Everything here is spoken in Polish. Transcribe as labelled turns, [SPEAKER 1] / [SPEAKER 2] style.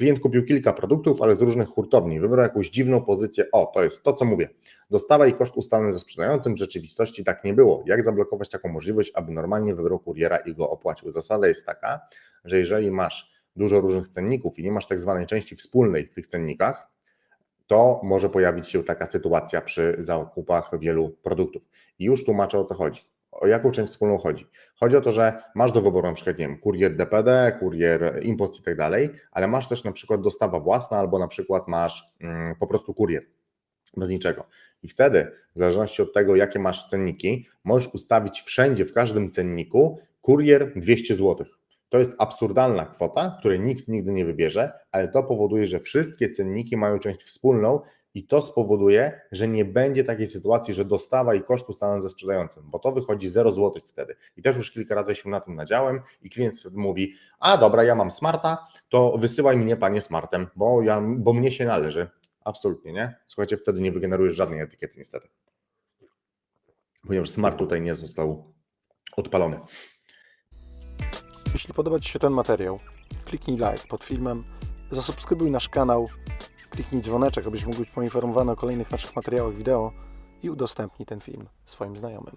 [SPEAKER 1] Klient kupił kilka produktów, ale z różnych hurtowni. Wybrał jakąś dziwną pozycję. O, to jest to, co mówię. Dostawa i koszt ustalony ze sprzedającym. W rzeczywistości tak nie było. Jak zablokować taką możliwość, aby normalnie wybrał kuriera i go opłacił? Zasada jest taka, że jeżeli masz dużo różnych cenników i nie masz tak zwanej części wspólnej w tych cennikach, to może pojawić się taka sytuacja przy zakupach wielu produktów. I już tłumaczę o co chodzi. O jaką część wspólną chodzi? Chodzi o to, że masz do wyboru na przykład, nie wiem, kurier DPD, kurier impost i tak dalej, ale masz też na przykład dostawa własna albo na przykład masz mm, po prostu kurier bez niczego. I wtedy, w zależności od tego, jakie masz cenniki, możesz ustawić wszędzie, w każdym cenniku kurier 200 zł. To jest absurdalna kwota, której nikt nigdy nie wybierze, ale to powoduje, że wszystkie cenniki mają część wspólną i to spowoduje, że nie będzie takiej sytuacji, że dostawa i koszt ustalone ze sprzedającym, bo to wychodzi 0 zł wtedy. I też już kilka razy się na tym nadziałem i klient mówi, a dobra, ja mam smarta, to wysyłaj mnie panie smartem, bo, ja, bo mnie się należy. Absolutnie nie. Słuchajcie, wtedy nie wygenerujesz żadnej etykiety niestety. Ponieważ smart tutaj nie został odpalony.
[SPEAKER 2] Jeśli podoba Ci się ten materiał, kliknij like pod filmem, zasubskrybuj nasz kanał, kliknij dzwoneczek, abyś mógł być poinformowany o kolejnych naszych materiałach wideo i udostępnij ten film swoim znajomym.